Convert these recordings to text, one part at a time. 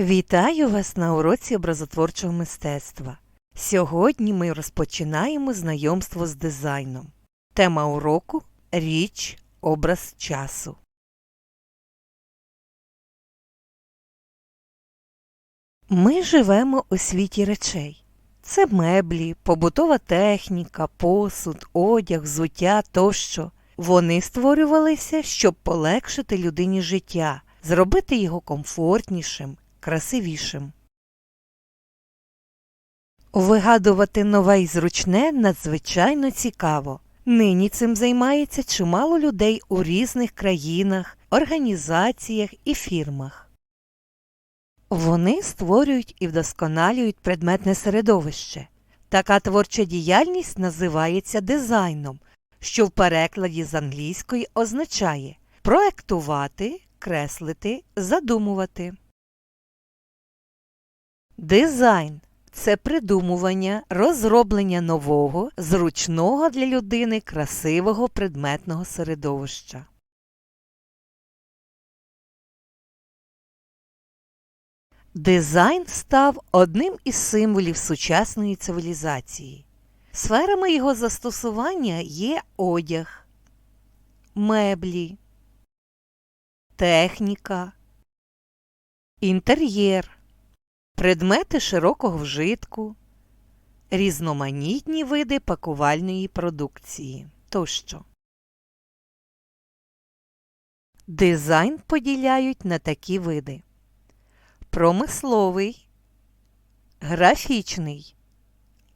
Вітаю вас на уроці образотворчого мистецтва. Сьогодні ми розпочинаємо знайомство з дизайном. Тема уроку річ, образ часу. Ми живемо у світі речей. Це меблі, побутова техніка, посуд, одяг, взуття тощо. Вони створювалися, щоб полегшити людині життя, зробити його комфортнішим, красивішим. Вигадувати нове і зручне надзвичайно цікаво. Нині цим займається чимало людей у різних країнах, організаціях і фірмах. Вони створюють і вдосконалюють предметне середовище. Така творча діяльність називається дизайном, що в перекладі з англійської означає проектувати, креслити, задумувати. Дизайн це придумування, розроблення нового, зручного для людини красивого предметного середовища. Дизайн став одним із символів сучасної цивілізації. Сферами його застосування є одяг, меблі, техніка, інтер'єр, предмети широкого вжитку, різноманітні види пакувальної продукції тощо. Дизайн поділяють на такі види промисловий, графічний,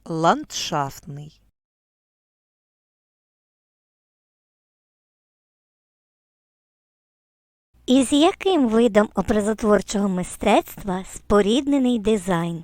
ландшафтний. Із яким видом образотворчого мистецтва споріднений дизайн?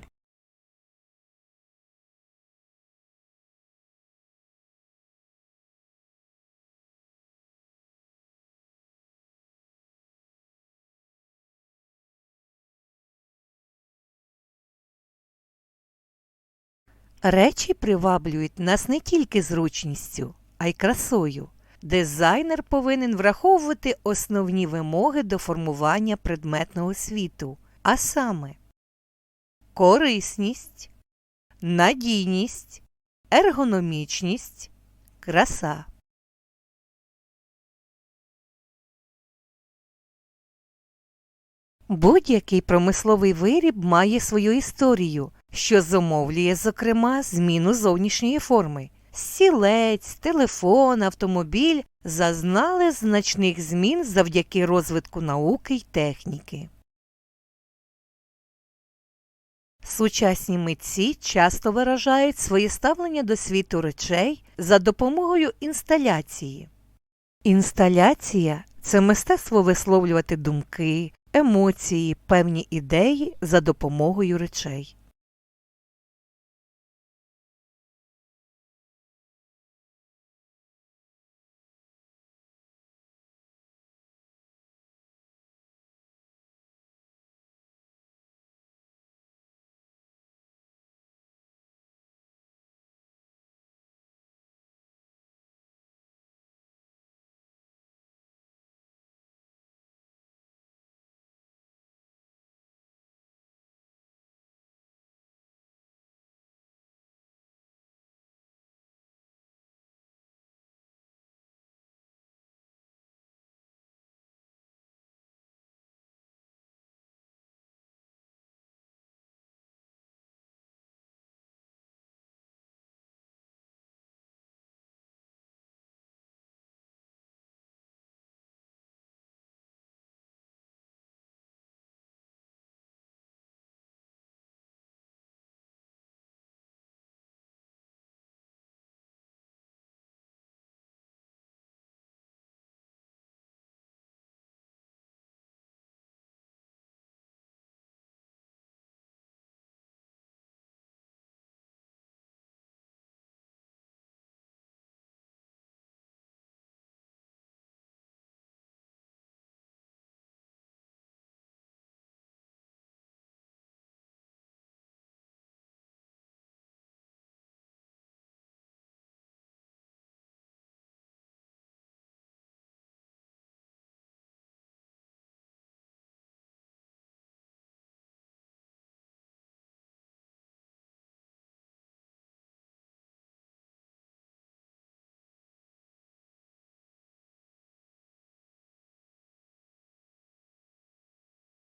Речі приваблюють нас не тільки зручністю, а й красою. Дизайнер повинен враховувати основні вимоги до формування предметного світу, а саме корисність, надійність, ергономічність, краса. Будь-який промисловий виріб має свою історію, що зумовлює, зокрема, зміну зовнішньої форми. Стілець, телефон, автомобіль зазнали значних змін завдяки розвитку науки й техніки. Сучасні митці часто виражають своє ставлення до світу речей за допомогою інсталяції. Інсталяція це мистецтво висловлювати думки, емоції, певні ідеї за допомогою речей.